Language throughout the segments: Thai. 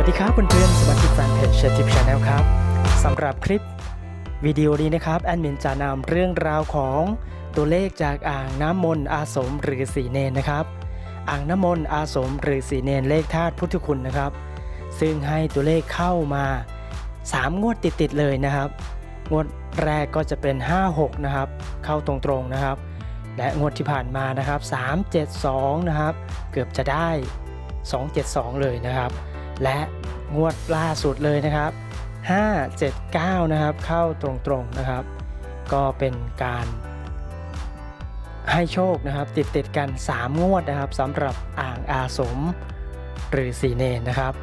วัสดีครับเพื่อนๆสมาชิกแฟนเพจเชฟทิปชาแนลครับสำหรับคลิปวิดีโอนี้นะครับแอดมินจะนำเรื่องราวของตัวเลขจากอ่างน้ำมนต์อาสมหรือสีเนนนะครับ อ่างน้ำมนต์อาสมหรือสีเนนเลขธาตุพุทธคุณนะครับ ซึ่งให้ตัวเลขเข้ามา 3 งวดติดๆเลยนะครับ งวดแรกก็จะเป็น 56 นะครับ เข้าตรงๆนะครับ และงวดที่ผ่านมานะครับ 372 นะครับ เกือบจะได้ 272 เลยนะครับ และงวดล่าสุดเลยนะครับ 579 นะครับ เข้าตรงๆนะครับ ก็เป็นการให้โชคนะครับ ติดติดๆกัน 3 งวดนะครับสำหรับอ่างอาสมหรือสีเนนนะครับ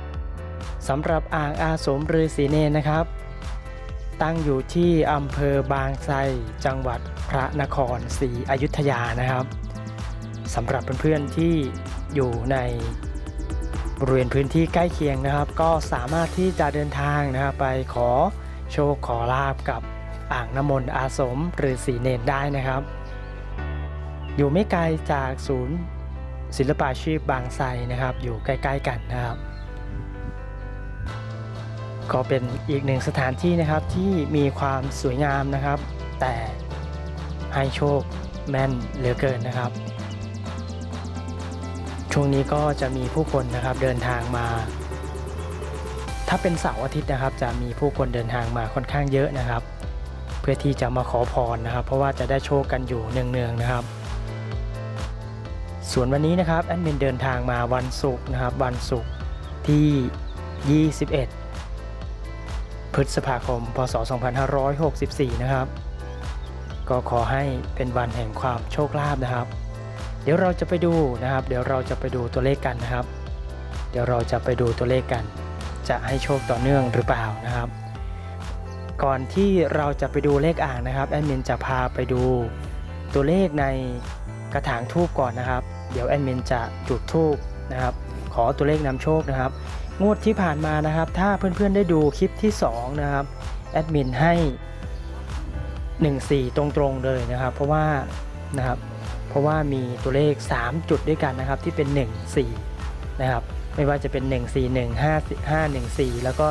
สำหรับอ่างอาสมหรือสีเนนนะครับ ตั้งอยู่ที่อำเภอบางไทรจังหวัดพระนครศรีอยุธยานะครับสำหรับเพื่อนๆที่อยู่ใน บริเวณพื้นที่ใกล้เคียงนะครับ ก็สามารถที่จะเดินทางนะครับไปขอโชคขอลาบกับอ่างน้ำมนต์อาสมหรือสีเนนได้นะครับ อยู่ไม่ไกลจากศูนย์ศิลปาชีพบางไทรนะครับ อยู่ใกล้ ๆ กันนะครับ ก็เป็นอีกหนึ่งสถานที่นะครับที่มีความสวยงามนะครับ แต่ให้โชคแม่นเหลือเกินนะครับ ช่วงนี้ก็จะมีผู้คนนะครับเดินทางมา ถ้าเป็นเสาร์อาทิตย์นะครับ จะมีผู้คนเดินทางมาค่อนข้างเยอะนะครับ เพื่อที่จะมาขอพรนะครับ เพราะว่าจะได้โชคกันอยู่เนืองๆนะครับ ส่วนวันนี้นะครับแอดมินเดินทางมาวันศุกร์นะครับ วันศุกร์ที่ 21 พฤษภาคม พศ 2564 นะครับ ก็ขอให้เป็นวันแห่งความโชคลาภนะครับ เดี๋ยวเราจะไปดูนะครับ เดี๋ยวเราจะไปดูตัวเลขกันนะครับ เดี๋ยวเราจะไปดูตัวเลขกัน จะให้โชคต่อเนื่องหรือเปล่านะครับ ก่อนที่เราจะไปดูเลขอ่างนะครับแอดมินจะพาไปดูตัวเลขในกระถางทูบก่อนนะครับ เดี๋ยวแอดมินจะจุดทูบนะครับ ขอตัวเลขนำโชคนะครับ งวดที่ผ่านมานะครับ ถ้าเพื่อนๆได้ดูคลิปที่ 2 นะครับแอดมินให้ 14 ตรงๆเลยนะครับ เพราะว่านะครับ เพราะว่ามีตัวเลข 3 จุดด้วยกันนะครับที่เป็น 1 4 นะครับ ไม่ว่าจะเป็น 1 4 1 5 5 1 4 แล้วก็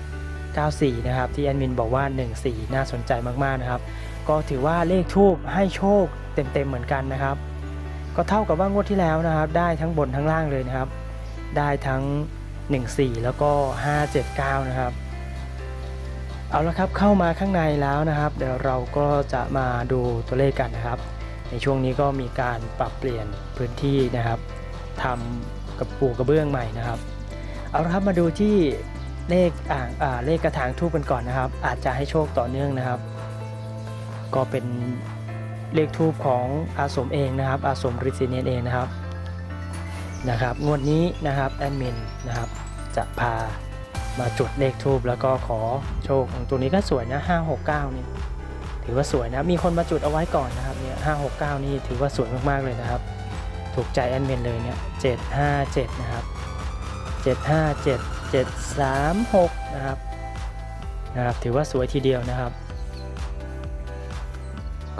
1 9 4 นะครับ ที่แอดมินบอกว่า 1 4 น่าสนใจมากๆนะครับ ก็ถือว่าเลขทูบให้โชคเต็มๆเหมือนกันนะครับ ก็เท่ากับว่างวดที่แล้วนะครับ ได้ทั้งบนทั้งล่างเลยนะครับ ได้ทั้ง 1 4 แล้วก็ 5 7 9 นะครับเอาละครับเข้ามาข้างในแล้วนะครับ เดี๋ยวเราก็จะมาดูตัวเลขกันนะครับ ในช่วงนี้ก็มีการปรับเปลี่ยนพื้นที่นะครับทำกับปูกระเบื้องใหม่นะครับ เอาละครับมาดูที่เลขอ่างอ่าเลขกระถางทูบกันก่อนนะครับ อาจจะให้โชคต่อเนื่องนะครับ ก็เป็นเลขทูบของอาสมเองนะครับ อาสมฤาษีเนรเองนะครับนะครับงวดนี้นะครับแอดมินนะครับจะพามาจุดเลขทูบแล้วก็ขอโชคตัวนี้ก็สวยนะ569นี่ ถือว่าสวยนะมีคนมาจุดเอาไว้ก่อนนะครับเนี่ยห้าหกเก้านี่ถือว่าสวยมากๆเลยนะครับ ถูกใจแอนเมนเลยเนี่ยเจ็ดห้าเจ็ดนะครับเจ็ดห้าเจ็ดเจ็ดสามหกนะครับนะครับ ถือว่าสวยทีเดียวนะครับ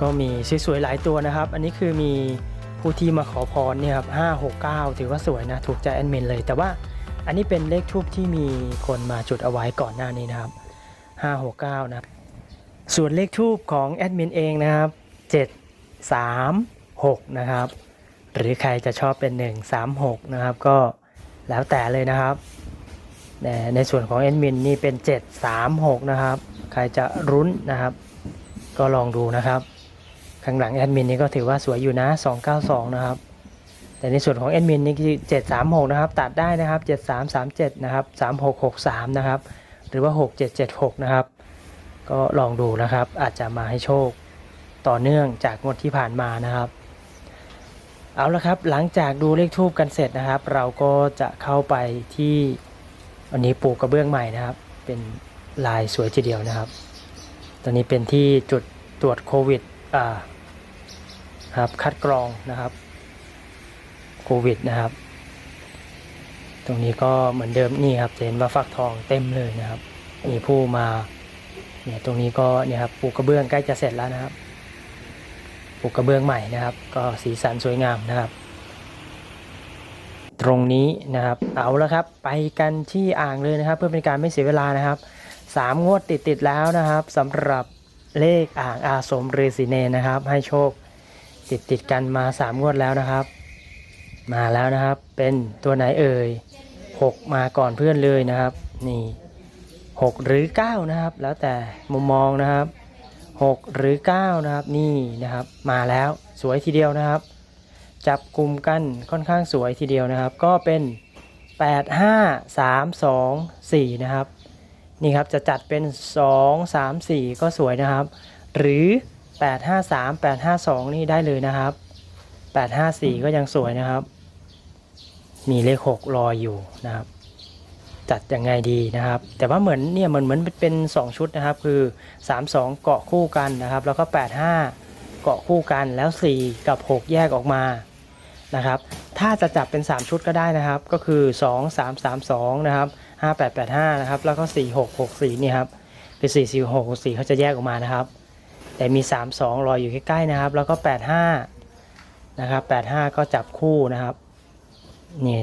ก็มีสวยๆหลายตัวนะครับ อันนี้คือมีผู้ที่มาขอพรเนี่ยครับห้าหกเก้าถือว่าสวยนะถูกใจแอนเมนเลย แต่ว่าอันนี้เป็นเลขทูบที่มีคนมาจุดเอาไว้ก่อนหน้านี้นะครับห้าหกเก้านะครับ ส่วนเลขทูปของแอดมินเองนะครับ 7 3 6 นะครับ หรือใครจะชอบเป็น 1 3 6 นะครับ ก็แล้วแต่เลยนะครับ ในส่วนของแอดมินนี่เป็น 7 3 6 นะครับ ใครจะรุ้นนะครับ ก็ลองดูนะครับ ข้างหลังแอดมินนี่ก็ถือว่าสวยอยู่นะ 292 นะครับ แต่ในส่วนของแอดมินนี่คือ736 นะครับ ตัดได้นะครับ 7337 นะครับ 3663 นะครับ หรือว่า 6776 นะครับ ก็ลองดูนะครับ อาจจะมาให้โชคต่อเนื่องจากงวดที่ผ่านมานะครับ เอาละครับหลังจากดูเลขทูบกันเสร็จนะครับ เราก็จะเข้าไปที่วันนี้ปลูกกระเบื้องใหม่นะครับ เป็นลายสวยทีเดียวนะครับ ตอนนี้เป็นที่จุดตรวจโควิดอ่าครับคัดกรองนะครับโควิดนะครับ ตรงนี้ก็เหมือนเดิมนี่ครับเห็นว่าฟักทองเต็มเลยนะครับ มีผู้มา เนี่ยตรงนี้ก็เนี่ยครับปลูกกระเบื้องใกล้จะเสร็จแล้วนะครับปลูกกระเบื้องใหม่นะครับ ก็สีสันสวยงามนะครับ ตรงนี้นะครับเอาและครับ ไปกันที่อ่างเลยนะครับ เพื่อเป็นการไม่เสียเวลานะครับสามงวดติดติดๆแล้วนะครับสำหรับเลขอ่างอาสมฤาษีเนนะครับ ให้โชคติดติดๆกันมาสามงวดแล้วนะครับ มาแล้วนะครับเป็นตัวไหนเอ่ยหกมาก่อนเพื่อนเลยนะครับ นี่ หกหรือเก้านะครับ แล้วแต่มุมมองนะครับหกหรือเก้านะครับนี่นะครับ มาแล้วสวยทีเดียวนะครับ จับกลุ่มกันค่อนข้างสวยทีเดียวนะครับ ก็เป็น 8 5 3 2 4 นะครับ นี่ครับจะจัดเป็น 2 3 4 ก็สวยนะครับ หรือ 8 5 3 8 5 2 นี่ได้เลยนะครับ 8 5 4 ก็ยังสวยนะครับ มีเลข 6 รออยู่นะครับ จัดยังไงดีนะครับ แต่ว่าเหมือนเนี่ยเหมือนเหมือนเป็น 2 ชุดนะครับ คือ 3 2 เกาะคู่กันนะครับ แล้วก็8 5 เกาะคู่กันแล้ว 4 กับ 6 แยกออกมานะครับ ถ้าจะจับเป็น 3 ชุดก็ได้นะครับ ก็คือ 2 3 3 2นะครับ5 8 8 5นะครับแล้วก็4 6 6 4นี่ครับคือ4 4 6 6 4เขาจะแยกออกมานะครับ แต่มี 3 2รออยู่ใกล้ๆนะครับ แล้วก็ 8 5นะครับ8 5 ก็จับคู่นะครับนี่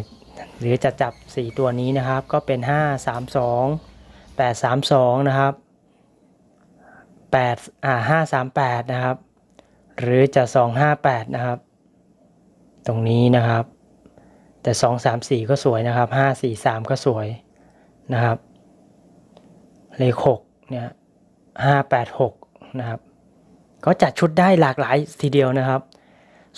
หรือจะจับ 4 ตัวนี้นะครับ ก็เป็น 5 3 2 8 3 2 นะครับ8อ่า5 3 8 นะครับ หรือจะ 2 5 8 นะครับ ตรงนี้นะครับ แต่ 2 3 4 ก็สวยนะครับ 5 4 3 ก็สวยนะครับ เลข6เนี่ย5 8 6 นะครับ ก็จัดชุดได้หลากหลายทีเดียวนะครับ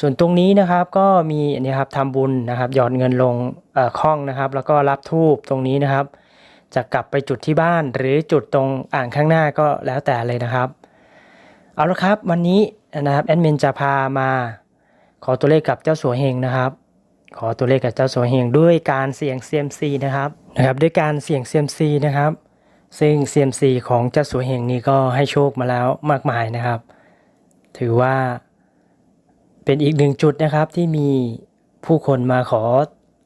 ส่วนตรงนี้นะครับก็มีนนี้ครับทำบุญนะครับ หยอดเงินลงเอ่อคล้องนะครับ แล้วก็รับทูบตรงนี้นะครับ จะกลับไปจุดที่บ้าน หรือจุดตรงอ่างข้างหน้าก็แล้วแต่เลยนะครับ เอาละครับวันนี้นะครับแอดมินจะพามาขอตัวเลขกับเจ้าสัวเฮงนะครับ ขอตัวเลขกับเจ้าสัวเฮงด้วยการเสี่ยงเซียมซีนะครับนะครับ ด้วยการเสี่ยงเซียมซีนะครับ ซึ่งเซียมซีของเจ้าสัวเฮงนี้ก็ให้โชคมาแล้วมากมายนะครับ ถือว่า เป็นอีกหนึ่งจุดนะครับที่มีผู้คนมาขอ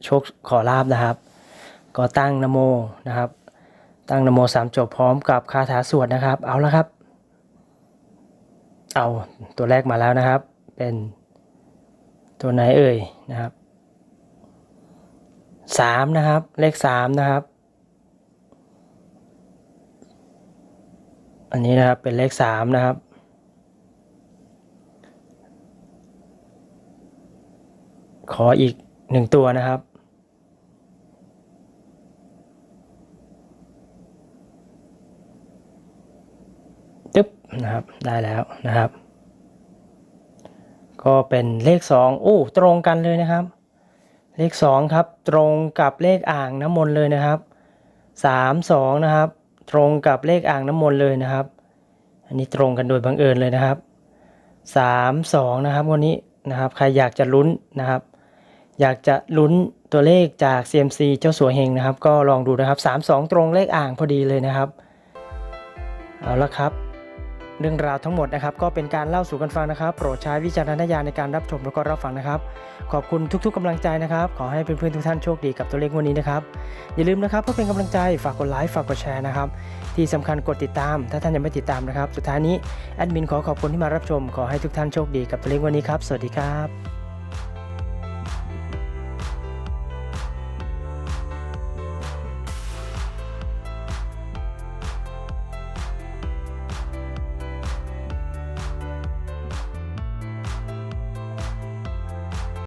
โชคขอลาบนะครับ ก็ตั้งนโมนะครับ ตั้งนโมสามจบพร้อมกับคาถาสวดนะครับ เอาละครับ เอาตัวแรกมาแล้วนะครับ เป็นตัวไหนเอ่ยนะครับสามนะครับ เลขสามนะครับ อันนี้นะครับเป็นเลขสามนะครับ ขออีกหนึ่งตัวนะครับ ตึ๊บนะครับ ได้แล้วนะครับ ก็เป็นเลขสองโอ้ ตรงกันเลยนะครับ เลขสองครับ ตรงกับเลขอ่างน้ำมนต์เลยนะครับสามสองนะครับ ตรงกับเลขอ่างน้ำมนต์เลยนะครับ อันนี้ตรงกันโดยบังเอิญเลยนะครับสามสองนะครับ วันนี้นะครับ ใครอยากจะลุ้นนะครับ อยากจะลุ้นตัวเลขจาก CMC เจ้าสัวเฮงนะครับ ก็ลองดูนะครับ 32 ตรงเลขอ่างพอดีเลยนะครับ เอาละครับ เรื่องราวทั้งหมดนะครับ ก็เป็นการเล่าสู่กันฟังนะครับ โปรดใช้วิจารณญาณในการรับชมแล้วก็รับฟังนะครับ ขอบคุณทุกๆกำลังใจนะครับ ขอให้เพื่อนๆทุกท่านโชคดีกับตัวเลขวันนี้นะครับ อย่าลืมนะครับเพื่อเป็นกำลังใจฝากกดไลค์ฝากกดแชร์นะครับ ที่สำคัญกดติดตาม ถ้าท่านยังไม่ติดตามนะครับ สุดท้ายนี้แอดมินขอขอบคุณที่มารับชม ขอให้ทุกท่านโชคดีกับตัวเลขวันนี้ครับ สวัสดีครับ